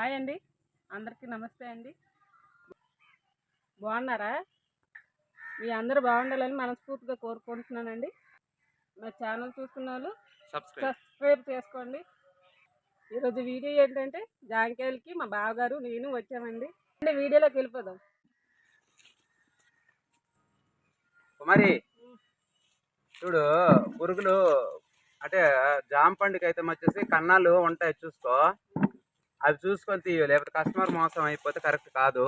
Hi అండి. అందరికీ నమస్తే అండి. బాగున్నారా? మీ అందరూ బాగుండాలని మనస్ఫూర్తిగా కోరుకుంటున్నానండి. మా ఛానల్ చూస్తున్న వాళ్ళు సబ్స్క్రైబ్ చేసుకోండి. ఈరోజు వీడియో ఏంటంటే జాంకాయలకి మా బావగారు నేను వచ్చామండి. అంటే వీడియోలోకి వెళ్ళిపోదాం. కుమారి చూడు పురుగులు అంటే జామ పండుగ అయితే వచ్చేసి కన్నాలు ఉంటాయి చూసుకో. అవి చూసుకొని తీయ లేకపోతే కస్టమర్ మోసం అయిపోతే కరెక్ట్ కాదు.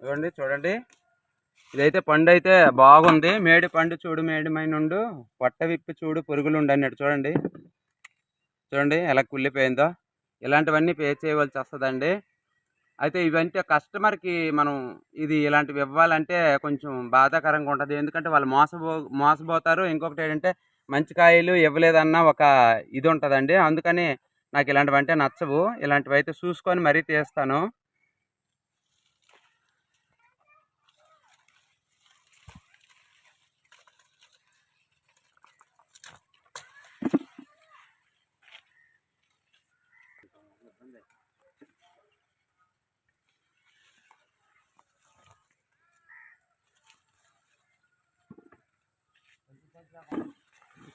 చూడండి చూడండి. ఇదైతే పండు అయితే బాగుంది. మేడి పండు చూడు మేడిమైనుండు పొట్ట విప్పి చూడు పురుగులు ఉండు అన్నట్టు చూడండి. చూడండి ఎలా కుళ్ళిపోయిందో. ఇలాంటివన్నీ పే చేయవలసి వస్తుందండి. అయితే ఇవంటే కస్టమర్కి మనం ఇది ఇలాంటివి ఇవ్వాలంటే కొంచెం బాధాకరంగా ఉంటుంది. ఎందుకంటే వాళ్ళు మోసపో మోసపోతారు. ఇంకొకటి ఏంటంటే మంచి కాయలు ఇవ్వలేదన్న ఒక ఇది ఉంటుందండి అందుకని నాకు ఇలాంటివి అంటే నచ్చవు. ఇలాంటివి అయితే చూసుకొని మరీ తీస్తాను.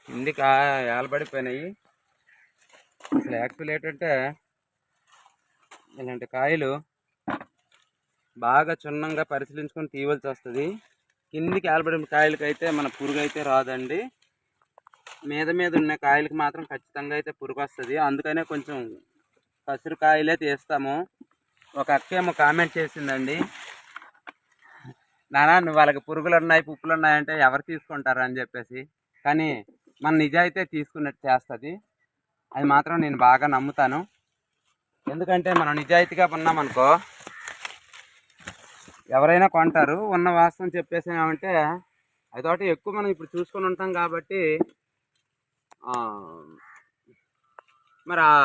కిందికి ఏలబడిపోయినాయి అసలు యాక్చువల్ ఏంటంటే ఇలాంటి కాయలు బాగా చున్నంగా పరిశీలించుకొని తీయవలసి వస్తుంది. కిందికి ఏలబడిన కాయలకి అయితే మన పురుగు అయితే రాదండి. మీద మీద ఉన్న కాయలకి మాత్రం ఖచ్చితంగా అయితే పురుగు వస్తుంది. అందుకనే కొంచెం కసురు కాయలే తీస్తాము. ఒక అక్కేమో కామెంట్ చేసిందండి. నానా నువ్వు వాళ్ళకి పురుగులు ఉన్నాయి పుప్పులు ఉన్నాయంటే ఎవరు తీసుకుంటారు? అని చెప్పేసి. కానీ మన నిజాయితే తీసుకున్నట్టు చేస్తుంది. అది మాత్రం నేను బాగా నమ్ముతాను. ఎందుకంటే మనం నిజాయితీగా ఉన్నామనుకో ఎవరైనా కొంటారు. ఉన్న వాస్తవం చెప్పేసామంటే అదొకటి ఎక్కువ మనం ఇప్పుడు చూసుకొని ఉంటాం కాబట్టి మరి ఆ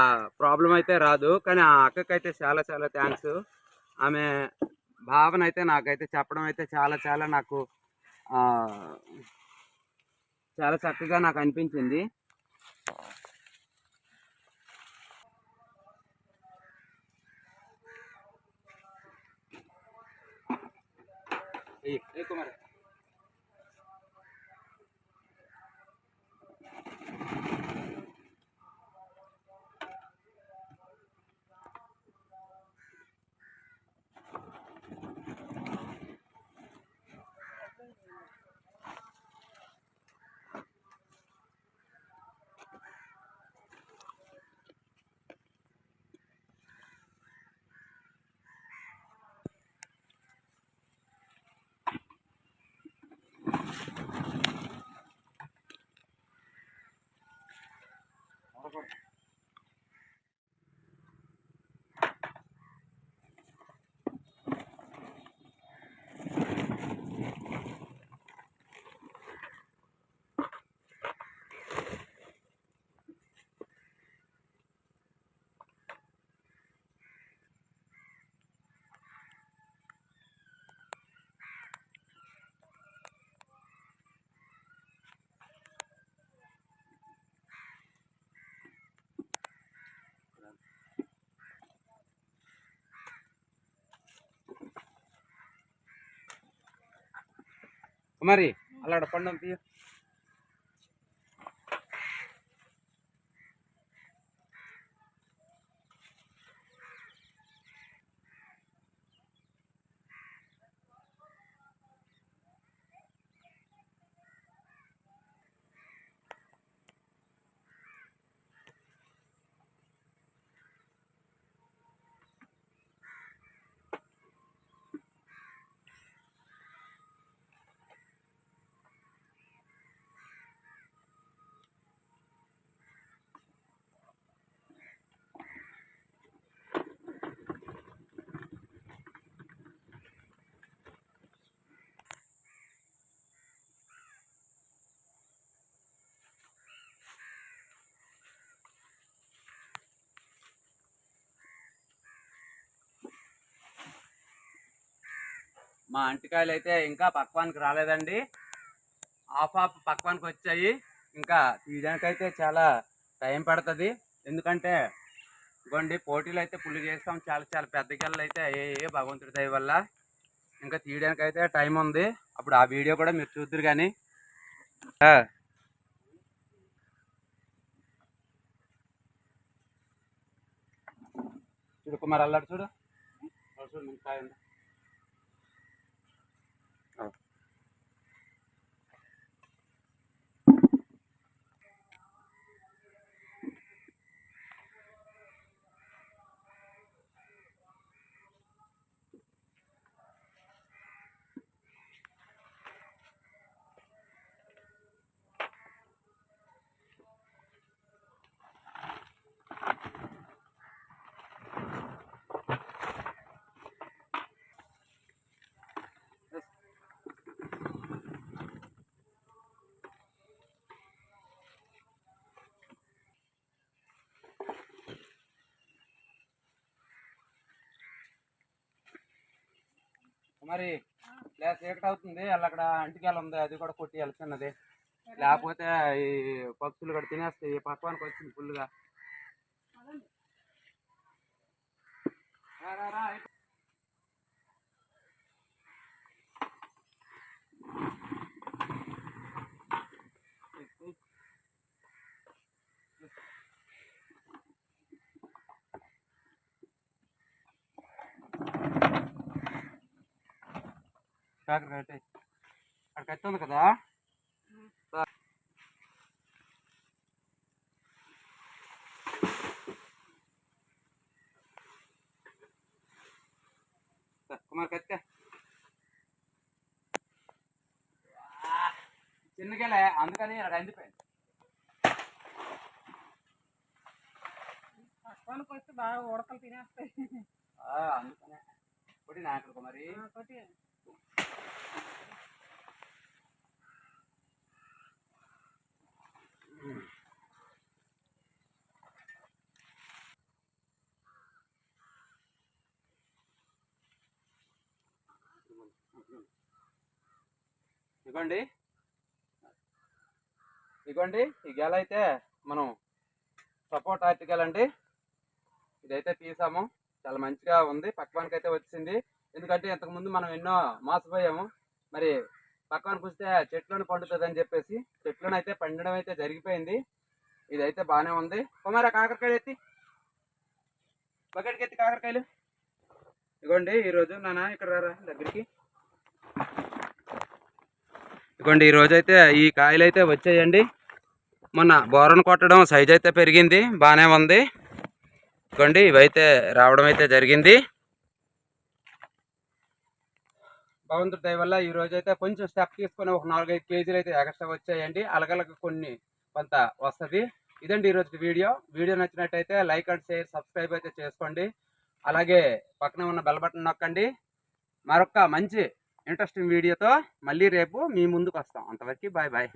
ప్రాబ్లం అయితే రాదు. కానీ ఆ అక్కకైతే చాలా చాలా థ్యాంక్స్ ఆమె భావన అయితే నాకైతే చెప్పడం అయితే చాలా చాలా నాకు చాలా చక్కగా నాకు అనిపించింది ఏయ్, favor. మరి కుమారి అలా పండు తీయ. మా అంటికాయలు అయితే ఇంకా పక్వానికి రాలేదండి. ఆఫ్ ఆఫ్ పక్వానికి వచ్చాయి. ఇంకా తీయడానికైతే చాలా టైం పడుతుంది. ఎందుకంటే ఇవ్వండి పోటీలు అయితే పుల్లు చేస్తాం. చాలా చాలా పెద్ద గెలలు అయితే అయ్యాయి భగవంతుడి దయ వల్ల ఇంకా తీయడానికి అయితే టైం ఉంది. అప్పుడు ఆ వీడియో కూడా మీరు చూద్దరు కానీ చూడు కుమార్ అల్లాడు చూడు. చూడు కాయ ఉంది. మరి లేదా చీకటి అవుతుంది వాళ్ళు అక్కడ అంటికాయలు ఉంది అది కూడా కొట్టి వెళ్తున్నది. లేకపోతే ఈ పక్షులు కూడా తినేస్తాయి పక్వానికి వచ్చింది ఫుల్గా కాకరకాయ. అక్కడ కత్తి ఉంది కదా? కుమార్ కత్తి. చిన్నగేలే అందుకని అక్కడ అందిపోయింది పక్వానికి వస్తే బాగా ఉడకలు తినేస్తాయి. ఆ, అందుకనే. కొట్టి నాయకుడు కుమారి? ఆ, కొట్టి ఇగోండి. ఇగోండి ఈ గెల అయితే మనం సపోర్ట్ ఆర్టికల్ అండి. ఇదైతే తీసాము. చాలా మంచిగా ఉంది. పక్వానికి అయితే వచ్చింది. ఎందుకంటే ఇంతకుముందు మనం ఎన్నో మోసపోయాము. మరి పక్కన వస్తే చెట్లను పండుతుంది చెప్పేసి చెట్లను అయితే పండడం అయితే జరిగిపోయింది. ఇదైతే బాగానే ఉంది. కుమార కాకరకాయలు ఎత్తి. బకెట్కి ఎత్తి కాకరకాయలు. ఇగోండి ఈరోజు నాన్న ఇక్కడ రారా దగ్గరికి? ఇదిగోండి ఈరోజు అయితే ఈ కాయలు అయితే వచ్చాయండి. మొన్న బోరను కొట్టడం సైజ్ అయితే పెరిగింది. బాగానే ఉంది. ఇగోండి ఇవైతే రావడం అయితే జరిగింది. భగవంతుడి దయ వల్ల ఈ రోజు అయితే కొంచెం స్టెప్ తీసుకొని ఒక నాలుగైదు కేజీలు అయితే ఎక్స్ట్రా వచ్చాయండి. అలగలకు కొన్ని కొంత వస్తుంది. ఇదండి ఈరోజు వీడియో. వీడియో నచ్చినట్టయితే లైక్ అండ్ షేర్ సబ్స్క్రైబ్ అయితే చేసుకోండి. అలాగే పక్కన ఉన్న బెల్ బటన్ నొక్కండి. మరొక మంచి ఇంట్రెస్టింగ్ వీడియోతో మళ్ళీ రేపు మీ ముందుకు వస్తాం. అంతవరకు బాయ్ బాయ్